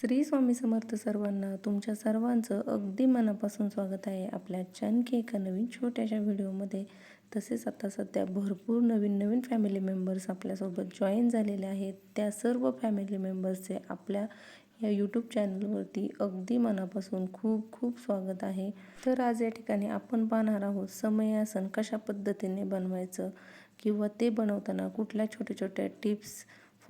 श्री स्वामी समर्थ सर्वांना तुमच्या सर्वांचं अगदी मनापासून स्वागत आहे आपल्या आणखी एका नवीन छोट्याशा व्हिडिओमध्ये. तसेच आता सध्या भरपूर नवीन नवीन फॅमिली मेंबर्स आपल्यासोबत जॉईन झालेले आहेत. त्या सर्व फॅमिली मेंबर्सचे आपल्या या यूट्यूब चॅनलवरती अगदी मनापासून खूप खूप स्वागत आहे. तर आज या ठिकाणी आपण पाहणार आहोत समयासन कशा पद्धतीने बनवायचं किंवा ते बनवताना कुठल्या छोट्या छोट्या टिप्स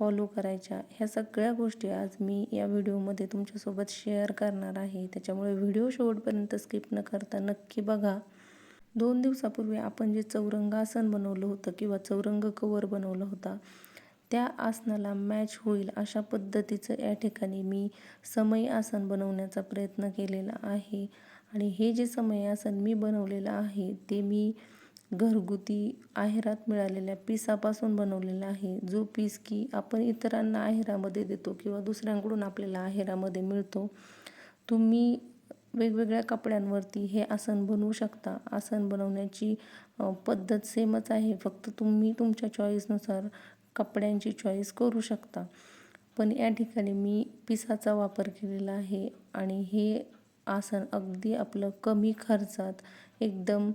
फॉलो करायच्या. ह्या सगळ्या गोष्टी आज मी या व्हिडिओमध्ये तुमच्यासोबत शेअर करणार आहे. त्याच्यामुळे व्हिडिओ शेवटपर्यंत स्किप न करता नक्की बघा. दोन दिवसापूर्वी आपण जे चौरंगासन बनवलं होतं किंवा चौरंग कवर बनवलं होता त्या आसनाला मॅच होईल अशा पद्धतीचं या ठिकाणी मी समय आसन बनवण्याचा प्रयत्न केलेला आहे. आणि हे जे समय आसन मी बनवलेलं आहे ते मी घरगुती आहेरात मिळालेल्या पिसापासून बनवलेला आहे. जो पीस की आपण इतरांना आहेरामध्ये देतो किंवा दुसऱ्यांकडून आपल्याला आहेरामध्ये मिळतो तुम्ही वेगवेगळ्या कपड्यांवरती हे आसन बनवू शकता. आसन बनवण्याची पद्धत सेमच आहे. फक्त तुम्ही तुमच्या चॉईसनुसार कपड्यांची चॉईस करू शकता. पण या ठिकाणी मी पिसाचा वापर केलेला आहे आणि हे आसन अगदी आपलं कमी खर्चात एकदम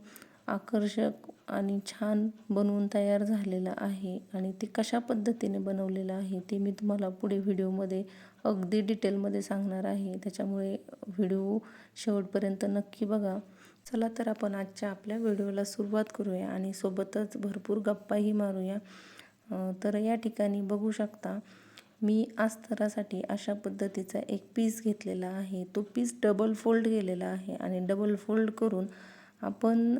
आकर्षक आणि छान बनवून तयार झालेलं आहे आणि ते कशा पद्धतीने बनवलेलं आहे ते मी तुम्हाला पुढे व्हिडिओमध्ये अगदी डिटेलमध्ये सांगणार आहे. त्याच्यामुळे व्हिडिओ शेवटपर्यंत नक्की बघा. चला तर आपण आजच्या आपल्या व्हिडिओला सुरुवात करूया आणि सोबतच भरपूर गप्पाही मारूया. तर या ठिकाणी बघू शकता मी अस्तरासाठी अशा पद्धतीचा एक पीस घेतलेला आहे. तो पीस डबल फोल्ड केलेला आहे आणि डबल फोल्ड करून आपण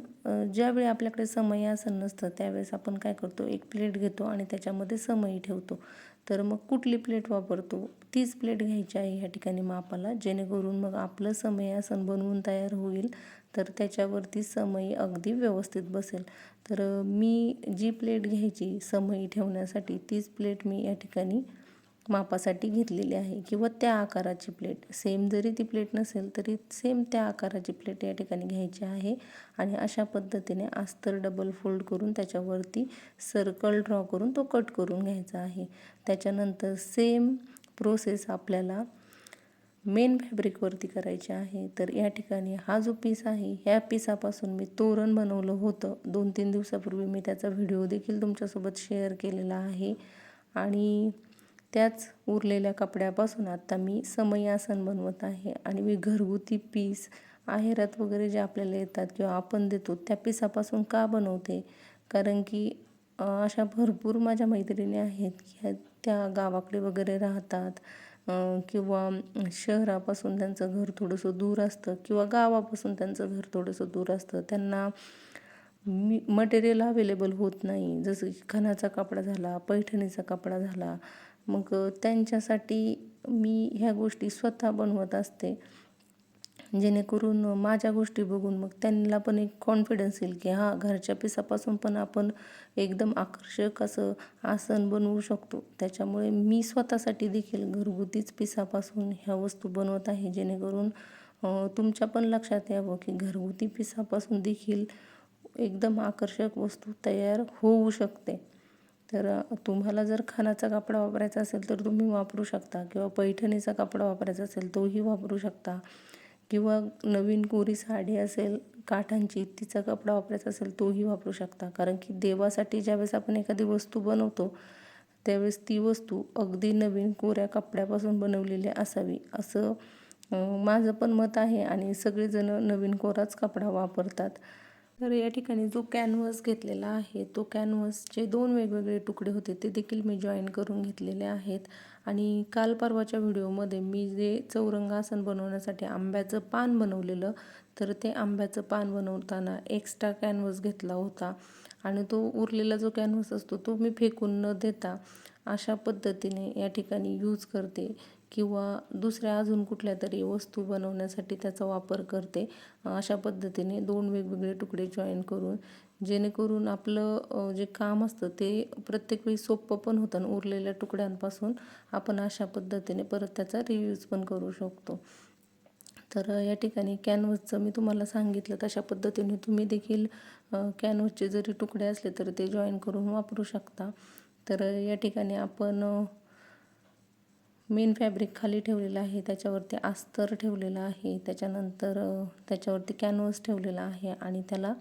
ज्यावेळी आपल्याकडे समयासन नसतं त्यावेळेस आपण काय करतो एक प्लेट घेतो आणि त्याच्यामध्ये समई ठेवतो. तर मग कुठली प्लेट वापरतो? तीच प्लेट घ्यायची आहे ह्या ठिकाणी मापाला जेणेकरून मग आपलं समय आसन बनवून तयार होईल तर त्याच्यावरती समई अगदी व्यवस्थित बसेल. तर मी जी प्लेट घ्यायची समई ठेवण्यासाठी तीच प्लेट मी या ठिकाणी मापासाठी घेतलेली आहे किंवा त्या आकाराची प्लेट. सेम जरी ती प्लेट नसेल तरी सेम त्या आकाराची प्लेट या ठिकाणी घ्यायची आहे आणि अशा पद्धतीने अस्तर डबल फोल्ड करून त्याच्यावरती सर्कल ड्रॉ करून तो कट करून घ्यायचा आहे. त्याच्यानंतर सेम प्रोसेस आपल्याला मेन फॅब्रिकवरती करायची आहे. तर या ठिकाणी हा जो पीस आहे ह्या पिसापासून मी तोरण बनवलं होतं. दोन तीन दिवसापूर्वी मी त्याचा व्हिडिओ देखील तुमच्यासोबत शेअर केलेला आहे. आणि त्याच उरलेल्या कपड्यापासून आता मी समयासन बनवत आहे आणि मी घरगुती पीस आहेरात वगैरे जे आपल्याला येतात किंवा आपण देतो त्या पिसापासून का बनवते? कारण की अशा भरपूर माझ्या मैत्रिणी आहेत की त्या गावाकडे वगैरे राहतात किंवा शहरापासून त्यांचं घर थोडंसं दूर असतं किंवा गावापासून त्यांचं घर थोडंसं दूर असतं. त्यांना मी मटेरियल अवेलेबल होत नाही. जसं की खणाचा कपडा झाला पैठणीचा कपडा झाला मग त्यांच्यासाठी मी ह्या गोष्टी स्वतः बनवत असते. जेणेकरून माझ्या गोष्टी बघून मग त्यांना पण एक कॉन्फिडन्स येईल की हां घरच्या पिसापासून पण आपण एकदम आकर्षक असं आसन बनवू शकतो. त्याच्यामुळे मी स्वतःसाठी देखील घरगुतीच पिसापासून ह्या वस्तू बनवत आहे. जेणेकरून तुमच्या पण लक्षात यावं की घरगुती पिसापासून देखील एकदम आकर्षक वस्तू तयार होऊ शकते. तर तुम्हाला जर खानाचा कापड वापरायचा असेल तर तुम्ही वापरू शकता किंवा पैठणीचा कापड वापरायचा असेल तोही वापरू शकता. किंवा नवीन कोरी साडी असेल काठांची तिचा कपडा वापरायचा असेल तोही वापरू शकता. कारण की देवासाठी ज्यावेळेस आपण एखादी वस्तू बनवतो त्यावेळेस ती वस्तू अगदी नवीन कोऱ्या कपड्यापासून बनवलेली असावी. असं माझं पण मत आहे आणि सगळेजण नवीन कोराच कपडा वापरतात. तर या ठिकाणी जो कॅनव्हस घेतलेला आहे तो कॅनव्हसचे दोन वेगवेगळे तुकडे होते ते देखील मी जॉईन करून घेतलेले आहेत. आणि काल परवाच्या व्हिडिओमध्ये मी जे चौरंगासन बनवण्यासाठी आंब्याचं पान बनवलेलं तर ते आंब्याचं पान बनवताना एक्स्ट्रा कॅनव्हस घेतला होता. आणि तो उरलेला जो कॅनव्हस असतो तो मी फेकून न देता अशा पद्धतीने या ठिकाणी यूज करते. किंवा दुसऱ्या अजून कुठल्या तरी वस्तू बनवण्यासाठी त्याचा वापर करते. अशा पद्धतीने दोन वेगवेगळे तुकडे जॉईन करून जेणेकरून आपलं जे काम असतं ते प्रत्येक वेळी सोपं पण होतं आणि उरलेल्या तुकड्यांपासून आपण अशा पद्धतीने परत त्याचा रियूज पण करू शकतो. तर या ठिकाणी कॅनव्हसचं मी तुम्हाला सांगितलं तशा पद्धतीने तुम्ही देखील कॅनव्हसचे जरी तुकडे असले तर ते जॉईन करून वापरू शकता. तर या ठिकाणी आपण मेन फॅब्रिक खाली ठेवलेलं आहे त्याच्यावरती अस्तर ठेवलेलं आहे त्याच्यानंतर त्याच्यावरती कॅनव्हस ठेवलेला आहे आणि त्याला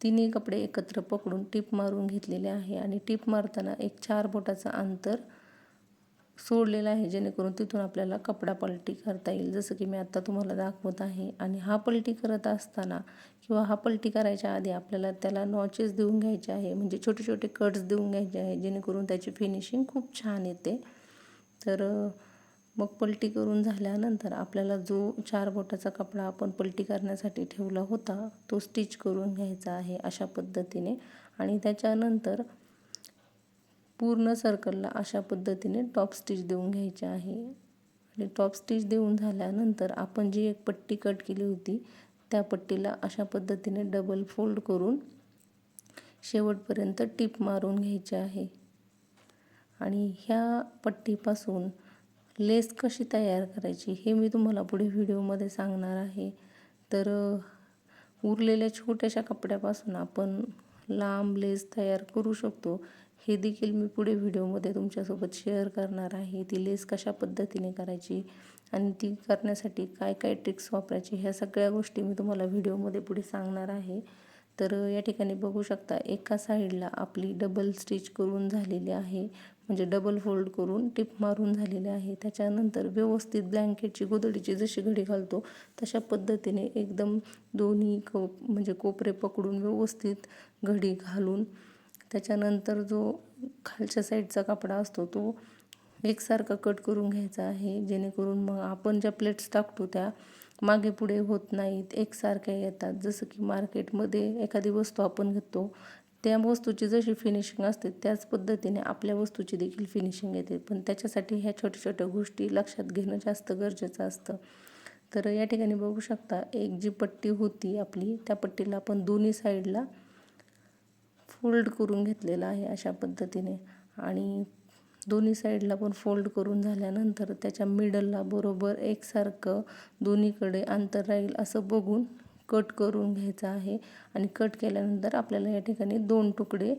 तिन्ही कपडे एकत्र पकडून टीप मारून घेतलेले आहे आणि टीप मारताना एक चार बोटाचं अंतर सोडलेलं आहे जेणेकरून तिथून आपल्याला कपडा पलटी करता येईल. जसं की मी आत्ता तुम्हाला दाखवत आहे आणि हा पलटी करत असताना किंवा हा पलटी करायच्या आधी आपल्याला त्याला नॉचेस देऊन घ्यायचे आहे म्हणजे छोटे छोटे कट्स देऊन घ्यायचे आहे जेणेकरून त्याची फिनिशिंग खूप छान येते. तर मग पलटी करून झाल्यानंतर आपल्याला जो चार बोटाचा कपडा आपण पलटी करण्यासाठी ठेवला होता तो स्टिच करून घ्यायचा आहे अशा पद्धतीने. आणि त्याच्यानंतर पूर्ण सर्कलला अशा पद्धतीने टॉप स्टिच देऊन घ्यायचे आहे. आणि टॉप स्टिच देऊन झाल्यानंतर आपण जी एक पट्टी कट केली होती त्या पट्टीला अशा पद्धतीने डबल फोल्ड करून शेवटपर्यंत टीप मारून घ्यायची आहे. आणि ह्या पट्टीपासून लेस कशी तयार करायची हे मी तुम्हाला पुढे व्हिडिओमध्ये सांगणार आहे. तर उरलेल्या छोट्याशा कपड्यापासून आपण लांब लेस तयार करू शकतो. हे देखील मी पुढे व्हिडिओमध्ये तुमच्यासोबत शेअर करणार आहे. ती लेस कशा पद्धतीने करायची आणि ती करण्यासाठी काय काय ट्रिक्स वापरायची ह्या सगळ्या गोष्टी मी तुम्हाला व्हिडिओमध्ये पुढे सांगणार आहे. तर या ठिकाणी बघू शकता एका साईडला आपली डबल स्टिच करून झालेली आहे. म्हणजे डबल फोल्ड करून टिप मारून झालेली आहे. त्याच्यानंतर व्यवस्थित ब्लँकेटची गोदडीची जशी घडी घालतो तशा पद्धतीने एकदम दोन्ही को म्हणजे कोपरे पकडून व्यवस्थित घडी घालून त्याच्यानंतर जो खालच्या साईडचा कपडा असतो तो एकसारखा कट करून घ्यायचा आहे. जेणेकरून मग आपण ज्या प्लेट्स टाकतो त्या मागे पुढे होत नाहीत एकसारख्या येतात. जसं की मार्केटमध्ये एखादी वस्तू आपण घेतो त्या वस्तूची जशी फिनिशिंग असते त्याच पद्धतीने आपल्या वस्तूची देखील फिनिशिंग येते. पण त्याच्यासाठी ह्या छोट्या छोट्या गोष्टी लक्षात घेणं जास्त गरजेचं असतं. तर या ठिकाणी बघू शकता एक जी पट्टी होती आपली त्या पट्टीला आपण दोन्ही साईडला फोल्ड करून घेतलेला आहे अशा पद्धतीने. आणि दोन्ही साईडला पण फोल्ड करून झाल्यानंतर त्याच्या मिडलला बरोबर एकसारखं दोन्हीकडे अंतर राहील असं बघून कट करून घ्यायचं आहे. आणि कट केल्यानंतर आपल्याला या ठिकाणी दोन तुकडे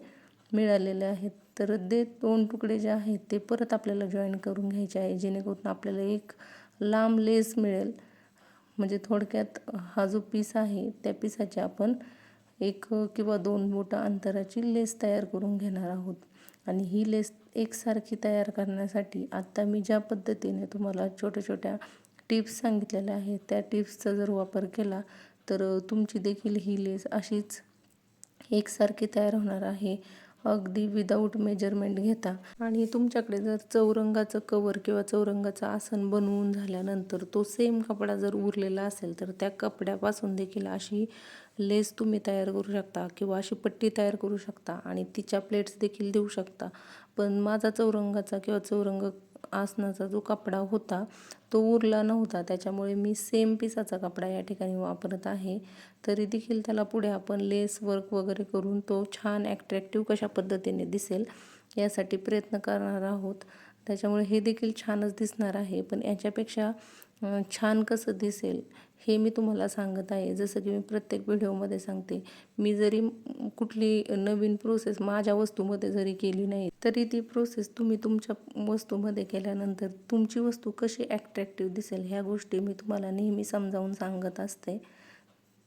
मिळालेले आहेत. तर ते दोन तुकडे जे आहेत ते परत आपल्याला जॉईन करून घ्यायचे आहे. जेणेकरून आपल्याला एक लांब लेस मिळेल. म्हणजे थोडक्यात हा जो पीस आहे त्या पिसाचे आपण एक किंवा दोन मोठा अंतराची लेस तयार करून घेणार आहोत. आणि ही लेस एकसारखी तयार करण्यासाठी आत्ता मी ज्या पद्धतीने तुम्हाला छोट्या छोट्या टिप्स सांगितलेल्या आहेत त्या टिप्सचा जर वापर केला तर तुमची देखील ही लेस अशीच एकसारखी तयार होणार आहे. अगदी विदाऊट मेजरमेंट घेता. आणि तुमच्याकडे जर चौरंगाचं कवर किंवा चौरंगाचं आसन बनवून झाल्यानंतर तो सेम कपडा जर उरलेला असेल तर त्या कपड्यापासून देखील अशी लेस तुम्ही तयार करू शकता किंवा अशी पट्टी तयार करू शकता आणि तिच्या प्लेट्स देखील देऊ शकता. पण माझा चौरंगाचा किंवा चौरंग आसनाचा जो कपडा होता तो उरला नव्हता. त्याच्यामुळे मी सेम पिसाचा कपडा या ठिकाणी वापरत आहे. तरी देखील त्याला पुढे आपण लेस वर्क वगैरे करून तो छान ॲट्रॅक्टिव्ह कशा पद्धतीने दिसेल यासाठी प्रयत्न करणार आहोत. त्याच्यामुळे हे देखील छानच दिसणार आहे. पण याच्यापेक्षा छान कसं दिसेल हे मी तुम्हाला सांगत आहे. जसं की मी प्रत्येक व्हिडिओमध्ये सांगते मी जरी कुठली नवीन प्रोसेस माझ्या वस्तूमध्ये जरी केली नाही तरी ती प्रोसेस तुम्ही तुमच्या वस्तूमध्ये केल्यानंतर तुमची वस्तू कशी ॲट्रॅक्टिव्ह दिसेल ह्या गोष्टी मी तुम्हाला नेहमी समजावून सांगत असते.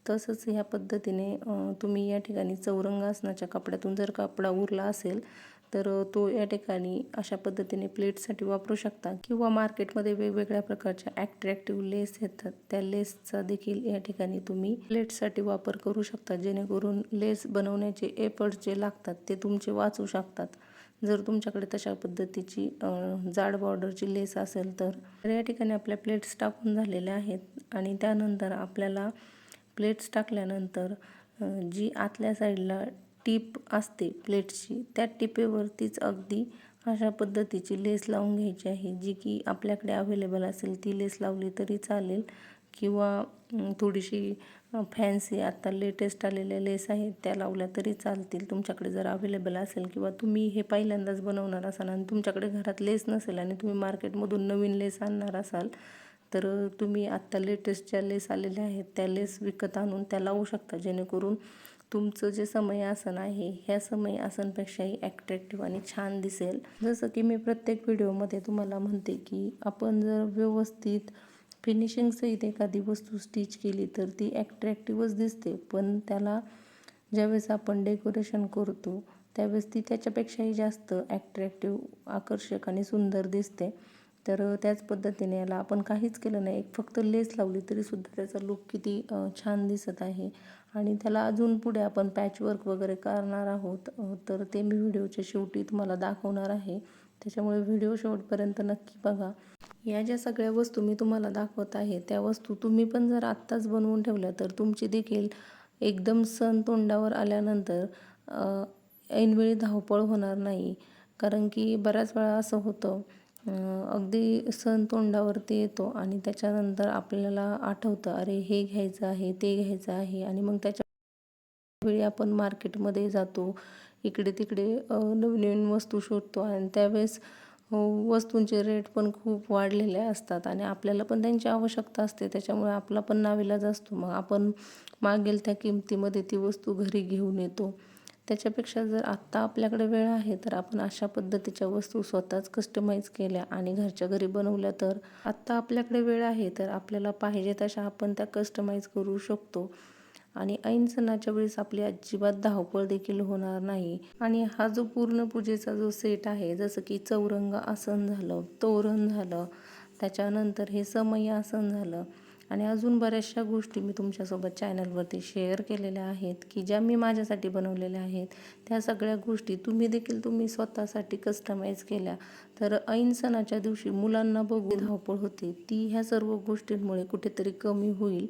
तसंच ह्या पद्धतीने तुम्ही या ठिकाणी चौरंगासनाच्या कपड्यातून जर कपडा उरला असेल तर तो या ठिकाणी अशा पद्धतीने प्लेटसाठी वापरू शकता किंवा मार्केटमध्ये वेगवेगळ्या प्रकारच्या ॲट्रॅक्टिव्ह लेस येतात. त्या लेसचा देखील या ठिकाणी तुम्ही प्लेटसाठी वापर करू शकता. जेणेकरून लेस बनवण्याचे एफर्ट जे लागतात ते तुमचे वाचू शकतात. जर तुमच्याकडे तशा पद्धतीची जाड बॉर्डरची लेस असेल तर. या ठिकाणी आपल्या प्लेट्स टाकून झालेल्या आहेत आणि त्यानंतर आपल्याला प्लेट्स टाकल्यानंतर जी आतल्या साईडला टीप असते प्लेटची. त्या टिपेवरतीच अगदी अशा पद्धतीची लेस लावून घ्यायची आहे जी की आपल्याकडे अवेलेबल असेल ती लेस लावली तरी चालेल. किंवा थोडीशी फॅन्सी आता लेटेस्ट आलेल्या लेस आहेत त्या लावल्या तरी चालतील. तुमच्याकडे जर अवेलेबल असेल किंवा तुम्ही हे पहिल्यांदाच बनवणार असाल आणि तुमच्याकडे घरात लेस नसेल आणि तुम्ही मार्केटमधून नवीन लेस आणणार असाल तर तुम्ही आत्ता लेटेस्ट ज्या लेस आलेल्या आहेत त्या लेस विकत आणून त्या लावू शकता जेणेकरून तुमचं जे समय आसन आहे ह्या समय आसनपेक्षाही ॲट्रॅक्टिव्ह आणि छान दिसेल. जसं की मी प्रत्येक व्हिडिओमध्ये तुम्हाला म्हणते की आपण जर व्यवस्थित फिनिशिंगसहित एखादी वस्तू स्टिच केली तर ती ॲट्रॅक्टिव्हच दिसते. पण त्याला ज्यावेळेस आपण डेकोरेशन करतो त्यावेळेस ती त्याच्यापेक्षाही जास्त ॲट्रॅक्टिव्ह आकर्षक आणि सुंदर दिसते. तर त्याच पद्धतीने याला आपण काहीच केलं नाही. एक फक्त लेस लावली तरीसुद्धा त्याचा लुक किती छान दिसत आहे. आणि त्याला अजून पुढे आपण पॅचवर्क वगैरे करणार आहोत. तर ते मी व्हिडिओच्या शेवटी तुम्हाला दाखवणार आहे. त्याच्यामुळे व्हिडिओ शेवटपर्यंत नक्की बघा. या ज्या सगळ्या वस्तू मी तुम्हाला दाखवत आहे त्या वस्तू तुम्ही पण जर आत्ताच बनवून ठेवल्या तर तुमची देखील एकदम सण तोंडावर आल्यानंतर ऐनवेळी धावपळ होणार नाही. कारण की बऱ्याच वेळा असं होतं अगदी सण तोंडावरती येतो आणि त्याच्यानंतर आपल्याला आठवतं अरे हे घ्यायचं आहे ते घ्यायचं आहे. आणि मग त्याच्या वेळी आपण मार्केटमध्ये जातो इकडे तिकडे नवीन नवीन वस्तू शोधतो आणि त्यावेळेस वस्तूंचे रेट पण खूप वाढलेले असतात आणि आपल्याला पण त्यांची आवश्यकता असते त्याच्यामुळे आपला पण नाविलाज असतो. मग आपण मागेल त्या किमतीमध्ये ती वस्तू घरी घेऊन येतो. त्याच्यापेक्षा जर आत्ता आपल्याकडे वेळ आहे तर आपण अशा पद्धतीच्या वस्तू स्वतःच कस्टमाइज केल्या आणि घरच्या घरी बनवल्या तर आत्ता आपल्याकडे वेळ आहे तर आपल्याला पाहिजे तशा आपण त्या कस्टमाइज करू शकतो. आणि ऐन सणाच्या वेळेस आपली अजिबात धावपळ देखील होणार नाही. आणि हा जो पूर्ण पूजेचा जो सेट आहे जसं की चौरंग आसन झालं तोरण झालं त्याच्यानंतर हे समय आसन झालं आणि अजून बऱ्याचशा गोष्टी मी तुमच्यासोबत चॅनलवरती शेअर केलेल्या आहेत की ज्या मी माझ्यासाठी बनवलेल्या आहेत त्या सगळ्या गोष्टी तुम्ही देखील तुम्ही स्वतःसाठी कस्टमाइज केल्या. तर ऐन सणाच्या दिवशी मुलांना बघून धावपळ होते ती ह्या सर्व गोष्टींमुळे कुठेतरी कमी होईल.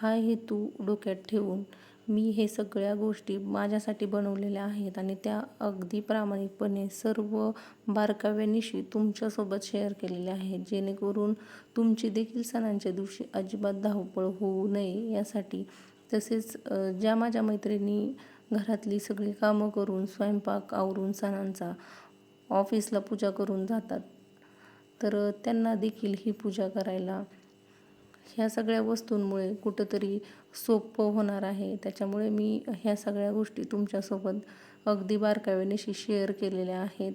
हा हेतू डोक्यात ठेवून मी हे सगळ्या गोष्टी माझ्यासाठी बनवलेल्या आहेत आणि त्या अगदी प्रामाणिकपणे सर्व बारकाव्यानिशी तुमच्यासोबत शेअर केलेल्या आहेत. जेणेकरून तुमची देखील सणांच्या दिवशी अजिबात धावपळ होऊ नये यासाठी. तसेच ज्या माझ्या मैत्रिणी घरातली सगळी कामं करून स्वयंपाक आवरून सणांचा ऑफिसला पूजा करून जातात तर त्यांना देखील ही पूजा करायला ह्या सगळ्या वस्तूंमुळे कुठंतरी सोपं होणार आहे. त्याच्यामुळे मी ह्या सगळ्या गोष्टी तुमच्यासोबत अगदी बारकाव्यानेशी शेअर केलेल्या आहेत.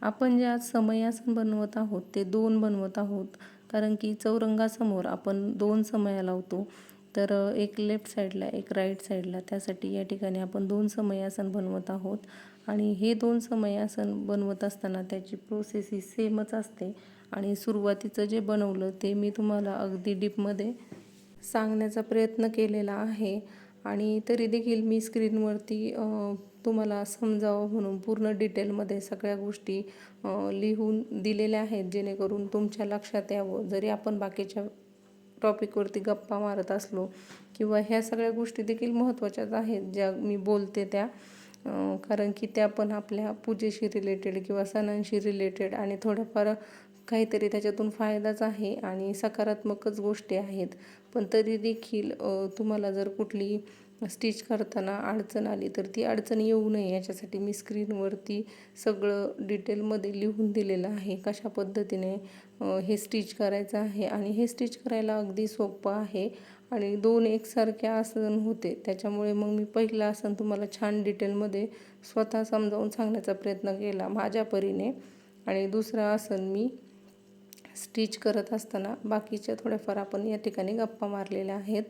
आपण जे आज समयासन बनवत आहोत ते दोन बनवत आहोत. कारण की चौरंगासमोर आपण दोन समया लावतो. तर एक लेफ्ट साईडला एक राईट साईडला. त्यासाठी या ठिकाणी आपण दोन समयासन बनवत आहोत. आणि हे दोन समयासन बनवत असताना त्याची प्रोसेस ही सेमच असते. आणि सुरुवातीचं जे बनवलं ते मी तुम्हाला अगदी डीपमध्ये सांगण्याचा प्रयत्न केलेला आहे. आणि तरी देखील मी स्क्रीनवरती तुम्हाला समजावं म्हणून पूर्ण डिटेलमध्ये सगळ्या गोष्टी लिहून दिलेल्या आहेत जेणेकरून तुमच्या लक्षात यावं. जरी आपण बाकीच्या टॉपिकवरती गप्पा मारत असलो किंवा ह्या सगळ्या गोष्टी देखील महत्त्वाच्याच आहेत ज्या मी बोलते त्या कारण की त्या पण आपल्या पूजेशी रिलेटेड किंवा सणांशी रिलेटेड आणि थोडंफार काहीतरी त्याच्यातून फायदाच आहे आणि सकारात्मकच गोष्टी आहेत. पण तरी देखील तुम्हाला जर कुठली स्टिच करताना अडचण आली तर ती अडचण येऊ नये. याच्यासाठी मी स्क्रीनवरती सगळं डिटेलमध्ये लिहून दिलेलं आहे. कशा पद्धतीने हे स्टिच करायचं आहे आणि हे स्टिच करायला अगदी सोपं आहे आणि दोन एकसारखे आसन होते. त्याच्यामुळे मग मी पहिलं आसन तुम्हाला छान डिटेलमध्ये स्वतः समजावून सांगण्याचा प्रयत्न केला माझ्या परीने आणि दुसरं आसन मी स्टिच करत असताना बाकीच्या थोड्याफार आपण या ठिकाणी गप्पा मारलेल्या आहेत.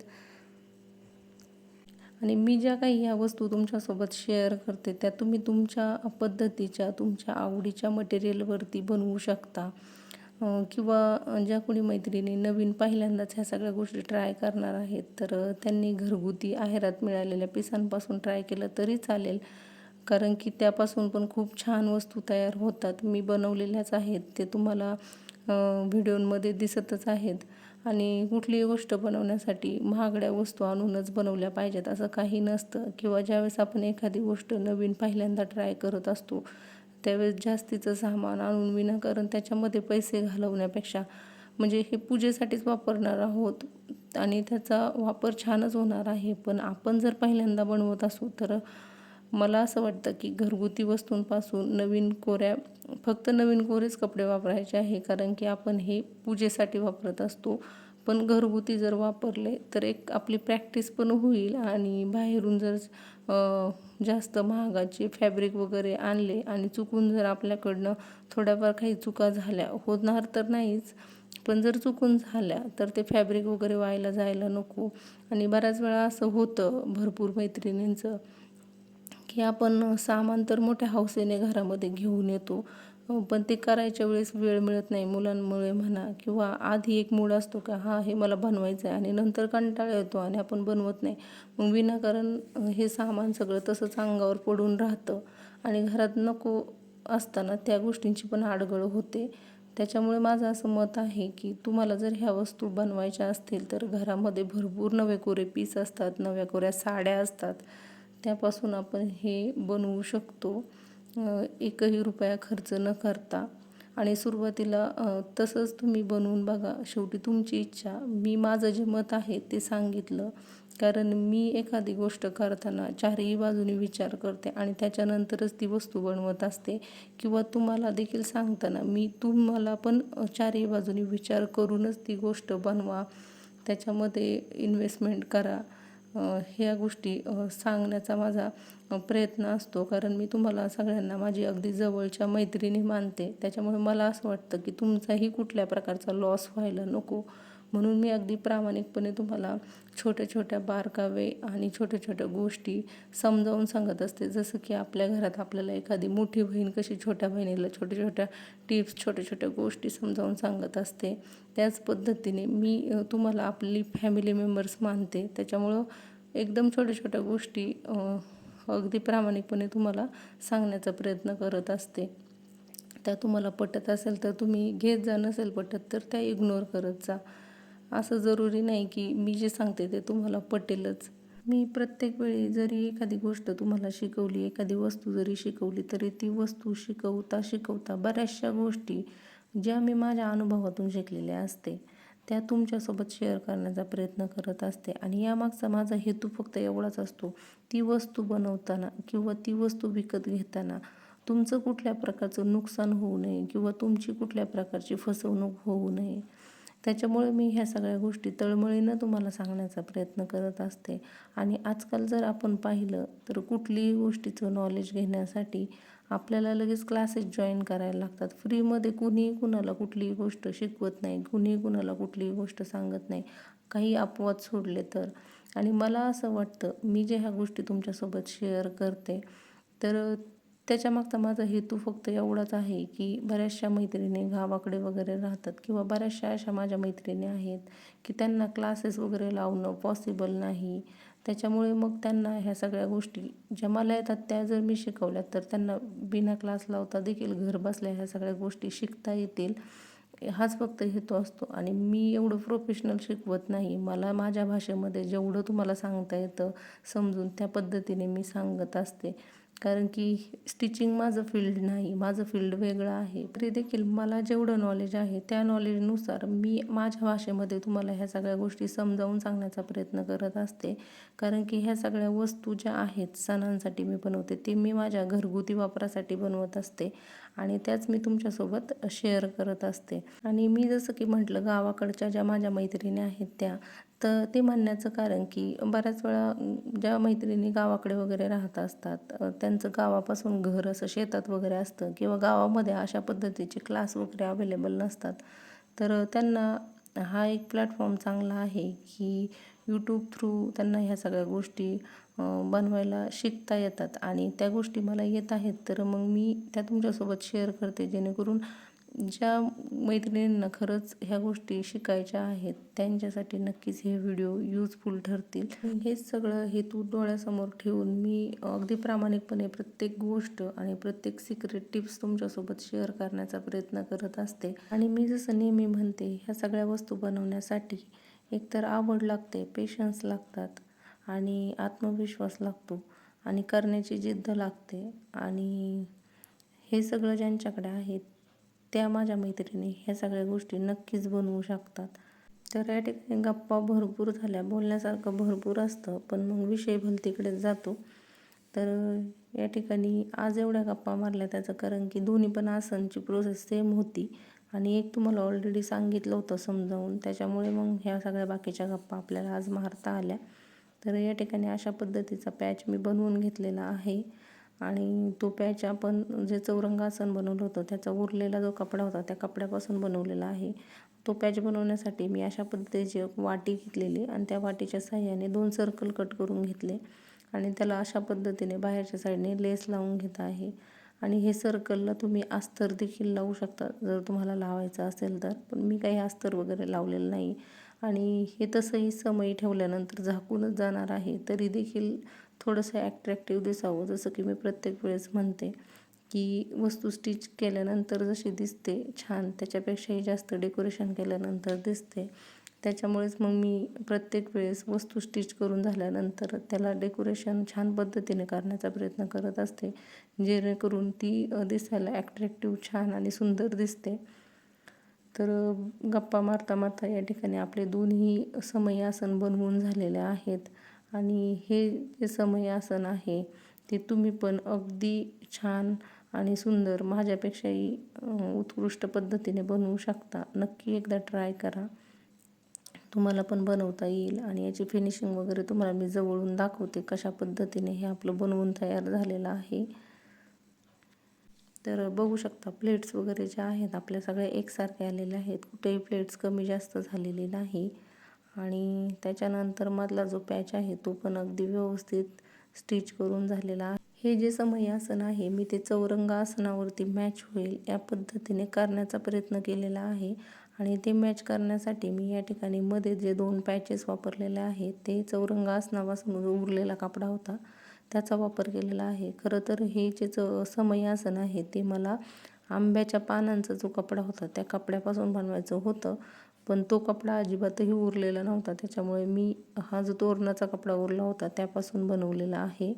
आणि मी ज्या काही ह्या वस्तू तुमच्यासोबत शेअर करते त्या तुम्ही तुमच्या पद्धतीच्या तुमच्या आवडीच्या मटेरियलवरती बनवू शकता. किंवा ज्या कोणी मैत्रिणी नवीन पहिल्यांदाच ह्या सगळ्या गोष्टी ट्राय करणार आहेत तर त्यांनी घरगुती आहेरात मिळालेल्या पिसांपासून ट्राय केलं तरी चालेल. कारण की त्यापासून पण खूप छान वस्तू तयार होतात. मी बनवलेल्याच आहेत ते तुम्हाला व्हिडिओमध्ये दिसतच आहेत. आणि कुठलीही गोष्ट बनवण्यासाठी महागड्या वस्तू आणूनच बनवल्या पाहिजेत असं काही नसतं. किंवा ज्यावेळेस आपण एखादी गोष्ट नवीन पहिल्यांदा ट्राय करत असतो त्यावेळेस जास्तीचं सामान आणून विनाकारण त्याच्यामध्ये पैसे घालवण्यापेक्षा म्हणजे हे पूजेसाठीच वापरणार आहोत आणि त्याचा वापर छानच होणार आहे. पण आपण जर पहिल्यांदा बनवत असू तर मला असं वाटतं की घरगुती वस्तूंपासून नवीन कोऱ्या फक्त नवीन कोरेच कपडे वापरायचे आहे कारण की आपण हे पूजेसाठी वापरत असतो. पण घरगुती जर वापरले तर एक आपली प्रॅक्टिस पण होईल आणि बाहेरून जर जास्त महागाचे फॅब्रिक वगैरे आणले आणि चुकून जर आपल्याकडनं थोड्याफार काही चुका झाल्या होणार तर नाहीच. पण जर चुकून झाल्या तर ते फॅब्रिक वगैरे व्हायला जायला नको. आणि बऱ्याच वेळा असं होतं भरपूर मैत्रिणींचं की आपण सामान तर मोठ्या हौसेने घरामध्ये घेऊन येतो. पण ते करायच्या वेळेस वेळ मिळत नाही मुलांमुळे म्हणा किंवा आधी एक मूड असतो का हा हे मला बनवायचं आहे आणि नंतर कंटाळा येतो आणि आपण बनवत नाही. मग विनाकारण हे सामान सगळं तसंच अंगावर पडून राहतं आणि घरात नको असताना त्या गोष्टींची पण आडगळ होते. त्याच्यामुळे माझं असं मत आहे की तुम्हाला जर ह्या वस्तू बनवायच्या असतील तर घरामध्ये भरपूर नवे कोरे पीस असतात नव्या कोऱ्या साड्या असतात. त्यापासून आपण हे बनवू शकतो. एकही रुपया खर्च न करता. आणि सुरुवातीला तसंच तुम्ही बनवून बघा. शेवटी तुमची इच्छा. मी माझं जे मत आहे ते सांगितलं. कारण मी एखादी गोष्ट करताना चारही बाजूनी विचार करते आणि त्याच्यानंतरच ती वस्तू बनवत असते. किंवा तुम्हाला देखील सांगताना मी तुम्हाला पण चारही बाजूनी विचार करूनच ती गोष्ट बनवा. त्याच्यामध्ये इन्व्हेस्टमेंट करा. ह्या गोष्टी सांगण्याचा माझा प्रयत्न असतो. कारण मी तुम्हाला सगळ्यांना माझी अगदी जवळच्या मैत्रिणी मानते. त्याच्यामुळे मला असं वाटतं की तुमचाही कुठल्या प्रकारचा लॉस व्हायला नको. म्हणून मी अगदी प्रामाणिकपणे तुम्हाला छोट्या छोट्या बारकावे आणि छोट्या छोट्या गोष्टी समजावून सांगत असते. जसं की आपल्या घरात आपल्याला एखादी मोठी बहीण कशी छोट्या बहिणीला छोट्या छोट्या टिप्स छोट्या छोट्या गोष्टी समजावून सांगत असते. त्याच पद्धतीने मी तुम्हाला आपली फॅमिली मेंबर्स मानते. त्याच्यामुळं एकदम छोट्या छोट्या गोष्टी अगदी प्रामाणिकपणे तुम्हाला सांगण्याचा प्रयत्न करत असते. त्या तुम्हाला पटत असेल तर तुम्ही घेत जा नसेल पटत तर त्या इग्नोर करत जा. असं जरुरी नाही की मी जे सांगते ते तुम्हाला पटेलच. मी प्रत्येक वेळी जरी एखादी गोष्ट तुम्हाला शिकवली एखादी वस्तू जरी शिकवली तरी ती वस्तू शिकवता शिकवता बऱ्याचशा गोष्टी ज्या मी माझ्या अनुभवातून शिकलेल्या असते त्या तुमच्यासोबत शेअर करण्याचा प्रयत्न करत असते. आणि यामागचा माझा हेतू फक्त एवढाच असतो ती वस्तू बनवताना किंवा ती वस्तू विकत घेताना तुमचं कुठल्या प्रकारचं नुकसान होऊ नये किंवा तुमची कुठल्या प्रकारची फसवणूक होऊ नये. त्याच्यामुळे मी ह्या सगळ्या गोष्टी तळमळीनं तुम्हाला सांगण्याचा प्रयत्न करत असते. आणि आजकाल जर आपण पाहिलं तर कुठलीही गोष्टीचं नॉलेज घेण्यासाठी आपल्याला लगेच क्लासेस जॉईन करायला लागतात. फ्रीमध्ये कुणीही कुणाला कुठलीही गोष्ट शिकवत नाही कुणीही कुणाला कुठलीही गोष्ट सांगत नाही. काही अपवाद सोडले तर. आणि मला असं वाटतं मी जे ह्या गोष्टी तुमच्यासोबत शेअर करते तर त्याच्यामागचा माझा हेतू फक्त एवढाच आहे की बऱ्याचशा मैत्रिणी गावाकडे वगैरे राहतात किंवा बऱ्याचशा अशा माझ्या मैत्रिणी आहेत की त्यांना क्लासेस वगैरे लावणं पॉसिबल नाही. त्याच्यामुळे मग त्यांना ह्या सगळ्या गोष्टी ज्या मला येतात त्या जर मी शिकवल्या तर त्यांना बिना क्लास लावता देखील घर बसल्या ह्या सगळ्या गोष्टी शिकता येतील. हाच फक्त हेतू असतो आणि मी एवढं प्रोफेशनल शिकवत नाही. मला माझ्या भाषेमध्ये जेवढं तुम्हाला सांगता येतं समजून त्या पद्धतीने मी सांगत असते. कारण की स्टिचिंग माझं फील्ड नाही माझं फील्ड वेगळं आहे. तरी देखील मला जेवढं नॉलेज आहे त्या नॉलेजनुसार मी माझ्या भाषेमध्ये तुम्हाला ह्या सगळ्या गोष्टी समजावून सांगण्याचा प्रयत्न करत असते. कारण की ह्या सगळ्या वस्तू ज्या आहेत सणांसाठी मी बनवते ते मी माझ्या घरगुती वापरासाठी बनवत असते. आणि त्याच मी तुमच्यासोबत शेअर करत असते. आणि मी जसं की म्हटलं गावाकडच्या ज्या माझ्या मैत्रिणी आहेत त्या तर ते म्हणण्याचं कारण की बऱ्याच वेळा ज्या मैत्रिणी गावाकडे वगैरे राहत असतात त्यांचं गावापासून घर असं शेतात वगैरे असतं किंवा गावामध्ये अशा पद्धतीचे क्लास वगैरे अवेलेबल नसतात तर त्यांना हा एक प्लॅटफॉर्म चांगला आहे की यूट्यूब थ्रू त्यांना ह्या सगळ्या गोष्टी बनवायला शिकता येतात आणि त्या गोष्टी मला येत आहेत. तर मग मी त्या तुमच्यासोबत शेअर करते जेणेकरून ज्या मैत्रिणींना खरंच ह्या गोष्टी शिकायच्या आहेत त्यांच्यासाठी नक्कीच हे व्हिडिओ यूजफुल ठरतील. हेच सगळं हेतू डोळ्यासमोर ठेवून मी अगदी प्रामाणिकपणे प्रत्येक गोष्ट आणि प्रत्येक सिक्रेट टिप्स तुमच्यासोबत शेअर करण्याचा प्रयत्न करत असते. आणि मी जसं नेहमी म्हणते ह्या सगळ्या वस्तू बनवण्यासाठी एकतर आवड लागते पेशन्स लागतात आणि आत्मविश्वास लागतो आणि करण्याची जिद्द लागते. आणि हे सगळं ज्यांच्याकडे आहे त्या माझ्या मैत्रिणी ह्या सगळ्या गोष्टी नक्कीच बनवू शकतात. तर या ठिकाणी गप्पा भरपूर झाल्या. बोलण्यासारखं भरपूर असतं पण मग विषय भलतीकडेच जातो. तर या ठिकाणी आज एवढ्या गप्पा मारल्या त्याचं कारण की दोन्ही पण आसनची प्रोसेस सेम होती. आणि एक तुम्हाला ऑलरेडी सांगितलं होतं समजावून. त्याच्यामुळे मग ह्या सगळ्या बाकीच्या गप्पा आपल्याला आज मारता आल्या. तर या ठिकाणी अशा पद्धतीचा पॅच मी बनवून घेतलेला आहे. आणि तो पॅच आपण जे चौरंगासन बनवलं होतं त्याचा उरलेला जो कपडा होता त्या कपड्यापासून बनवलेला आहे. तो पॅच बनवण्यासाठी मी अशा पद्धतीची वाटी घेतलेली आणि त्या वाटीच्या साह्याने दोन सर्कल कट करून घेतले. आणि त्याला अशा पद्धतीने बाहेरच्या साईडने लेस लावून घेत आहे. आणि हे सर्कलला तुम्ही अस्तर देखील लावू शकता जर तुम्हाला लावायचं असेल तर. पण मी काही अस्तर वगैरे लावलेलं नाही. आणि हे तसंही समयी ठेवल्यानंतर झाकूनच जाणार आहे तरी देखील थोडंसं ॲट्रॅक्टिव्ह दिसावं. जसं की मी प्रत्येक वेळेस म्हणते की वस्तू स्टिच केल्यानंतर जशी दिसते छान त्याच्यापेक्षाही जास्त डेकोरेशन केल्यानंतर दिसते. त्याच्यामुळेच मग मी प्रत्येक वेळेस वस्तू स्टिच करून झाल्यानंतर त्याला डेकोरेशन छान पद्धतीने करण्याचा प्रयत्न करत असते जेणेकरून ती दिसायला ॲट्रॅक्टिव्ह छान आणि सुंदर दिसते. तर गप्पा मारता मारता या ठिकाणी आपले दोन्ही समयासन बनवून झालेले आहेत. आणि हे जे समयासन आहे ते तुम्ही पण अगदी छान आणि सुंदर माझ्यापेक्षाही उत्कृष्ट पद्धतीने बनवू शकता. नक्की एकदा ट्राय करा. तुम्हाला पण बनवता येईल आणि याची फिनिशिंग वगैरे तुम्हाला मी जवळून दाखवते कशा पद्धतीने हे आपलं बनवून तयार झालेलं आहे. तर बघू शकता प्लेट्स वगैरे ज्या आहेत आपल्या सगळ्या एकसारखे आलेल्या आहेत. कुठेही प्लेट्स कमी जास्त झालेली नाही. आणि त्याच्यानंतर मधला जो पॅच आहे तो पण अगदी व्यवस्थित स्टिच करून झालेला आहे. हे जे समयासन आहे मी ते चौरंग आसनावरती मॅच होईल या पद्धतीने करण्याचा प्रयत्न केलेला आहे. आणि ते मॅच करण्यासाठी मी या ठिकाणी मध्ये जे दोन पॅचेस वापरलेले आहेत ते चौरंग आसनापासून उरलेला कपडा होता त्याचा वापर केलेला आहे. खरं तर हे जे ज समयासन आहे ते मला आंब्याच्या पानांचा जो कपडा होता त्या कपड्यापासून बनवायचं होतं. पण तो कपडा अजिबातही उरलेला नव्हता. त्याच्यामुळे मी हा जो तोरणाचा कपडा उरला होता त्यापासून बनवलेला आहे.